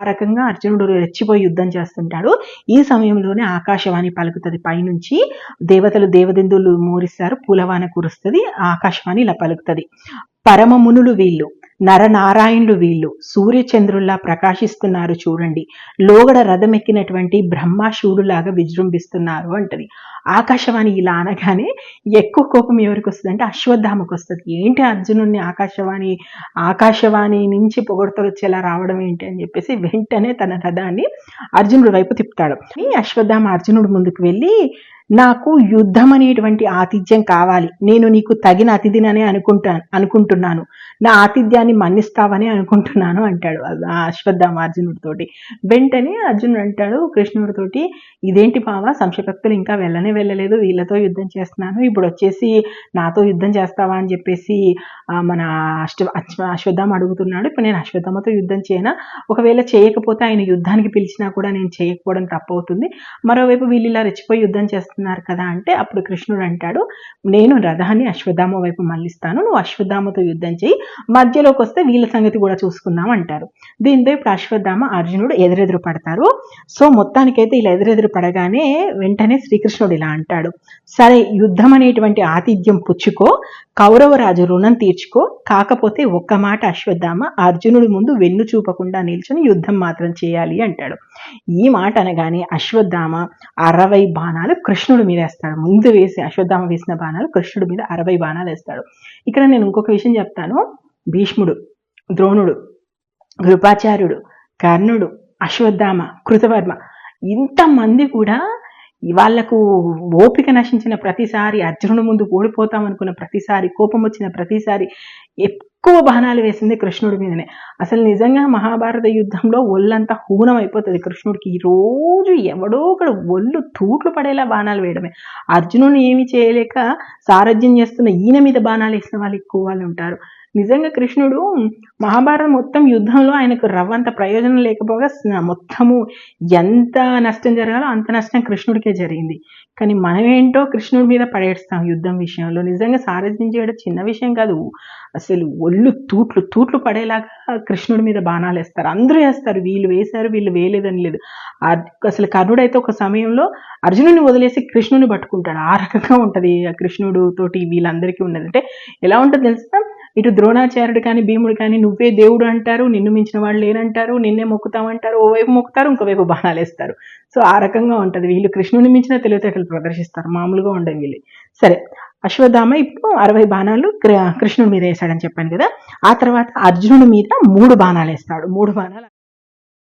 ఆ రకంగా అర్జునుడు రెచ్చిపోయి యుద్ధం చేస్తుంటాడు. ఈ సమయంలోనే ఆకాశవాణి పలుకుతుంది. పైనుంచి దేవతలు దేవదిందులు మూరిస్తారు. పూలవాన కురుస్తుంది. ఆకాశవాణి ఇలా పలుకుతుంది. పరమమునులు వీళ్ళు. నరనారాయణులు వీళ్ళు. సూర్యచంద్రుల్లా ప్రకాశిస్తున్నారు చూడండి. లోగడ రథం ఎక్కినటువంటి బ్రహ్మాశివుడులాగా విజృంభిస్తున్నారు అంటది. ఆకాశవాణి ఇలా అనగానే ఎక్కువ కోపం ఎవరికి వస్తుంది అంటే అశ్వత్థామకు వస్తుంది. ఏంటి అర్జునుడిని ఆకాశవాణి ఆకాశవాణి నుంచి పొగడతలు వచ్చేలా రావడం ఏంటి అని చెప్పేసి వెంటనే తన రథాన్ని అర్జునుడి వైపు తిప్పుతాడు. ఈ అశ్వత్థామ అర్జునుడు ముందుకు వెళ్ళి నాకు యుద్ధం అనేటువంటి ఆతిథ్యం కావాలి. నేను నీకు తగిన అతిథిననే అనుకుంటా అనుకుంటున్నాను. నా ఆతిథ్యాన్ని మన్నిస్తావని అనుకుంటున్నాను అంటాడు అశ్వత్థామ అర్జునుడితోటి. వెంటనే అర్జునుడు అంటాడు కృష్ణుడితోటి ఇదేంటి పావ సంశభక్తులు ఇంకా వెళ్ళనే వెళ్ళలేదు. వీళ్ళతో యుద్ధం చేస్తున్నాను. ఇప్పుడు వచ్చేసి నాతో యుద్ధం చేస్తావా? అని చెప్పేసి మన అష్ట అశ్వ- అశ్వత్థామ అడుగుతున్నాడు. ఇప్పుడు నేను అశ్వత్థామతో యుద్ధం చేయనా? ఒకవేళ చేయకపోతే ఆయన యుద్ధానికి పిలిచినా కూడా నేను చేయకపోవడం తప్పవుతుంది. మరోవైపు వీళ్ళు ఇలా రెచ్చిపోయి యుద్ధం చేస్తున్నారు. కదా అంటే అప్పుడు కృష్ణుడు అంటాడు నేను రథాన్ని అశ్వధామ వైపు మళ్ళిస్తాను నువ్వు అశ్వధామతో యుద్ధం చేయి మధ్యలోకి వస్తే వీళ్ళ సంగతి కూడా చూసుకుందాం అంటారు. దీంతో ఇప్పుడు అశ్వధామ అర్జునుడు ఎదురెదురు పడతారు. సో మొత్తానికైతే ఇలా ఎదురెదురు పడగానే వెంటనే శ్రీకృష్ణుడు ఇలా అంటాడు సరే యుద్ధం అనేటువంటి ఆతిథ్యం పుచ్చుకో కౌరవరాజు రుణం తీర్చుకో కాకపోతే ఒక్క మాట అశ్వత్థామ అర్జునుడి ముందు వెన్ను చూపకుండా నిల్చొని యుద్ధం మాత్రం చేయాలి అంటాడు. ఈ మాట అనగానే అశ్వత్థామ అరవై బాణాలు కృష్ణుడి మీద వేస్తాడు. ముందు వేసి అశ్వత్థామ వేసిన బాణాలు కృష్ణుడి మీద అరవై బాణాలు వేస్తాడు. ఇక్కడ నేను ఇంకొక విషయం చెప్తాను. భీష్ముడు ద్రోణుడు కృపాచార్యుడు కర్ణుడు అశ్వత్థామ కృతవర్మ ఇంతమంది కూడా వాళ్ళకు ఓపిక నశించిన ప్రతిసారి అర్జునుడు ముందు ఓడిపోతాం అనుకున్న ప్రతిసారి కోపం వచ్చిన ప్రతిసారి ఎక్కువ బాణాలు వేసింది కృష్ణుడి మీదనే. అసలు నిజంగా మహాభారత యుద్ధంలో ఒళ్ళంతా హూనం అయిపోతుంది కృష్ణుడికి. ఈ రోజు ఎవడో ఒకడు ఒళ్ళు తూట్లు పడేలా బాణాలు వేయడమే. అర్జునుని ఏమి చేయలేక సారథ్యం చేస్తున్న ఈయన మీద బాణాలు వేసిన వాళ్ళు ఎక్కువ వాళ్ళు ఉంటారు. నిజంగా కృష్ణుడు మహాభారతం మొత్తం యుద్ధంలో ఆయనకు రవ్వంత ప్రయోజనం లేకపోగా మొత్తము ఎంత నష్టం జరగాలో అంత నష్టం కృష్ణుడికే జరిగింది. కానీ మనం ఏంటో కృష్ణుడి మీద పడేస్తాం యుద్ధం విషయంలో. నిజంగా సారథ్యం చేయడం చిన్న విషయం కాదు. అసలు ఒళ్ళు తూట్లు తూట్లు పడేలాగా కృష్ణుడి మీద బాణాలు వేస్తారు. అందరూ వేస్తారు. వీళ్ళు వేశారు వీళ్ళు వేయలేదని లేదు. అసలు కర్ణుడైతే ఒక సమయంలో అర్జునుని వదిలేసి కృష్ణుని పట్టుకుంటాడు. ఆ రకంగా ఉంటది కృష్ణుడు తోటి వీళ్ళందరికీ ఉన్నది. అంటే ఎలా ఉంటుంది తెలుసా? ఇటు ద్రోణాచార్యుడు కానీ భీముడు కానీ నువ్వే దేవుడు అంటారు నిన్ను మించిన వాళ్ళు లేరంటారు నిన్నే మొక్కుతామంటారు ఓవైపు మొక్కుతారు ఇంకోవైపు బాణాలు వేస్తారు సో ఆ రకంగా ఉంటుంది. వీళ్ళు కృష్ణుని మించిన తెలివితేటలు ప్రదర్శిస్తారు. మామూలుగా ఉండే వీళ్ళు. సరే అశ్వత్థామ ఇప్పుడు అరవై బాణాలు కృ- కృష్ణుడి మీద వేశాడని చెప్పాను కదా. ఆ తర్వాత అర్జునుడి మీద మూడు బాణాలు వేస్తాడు మూడు బాణాలు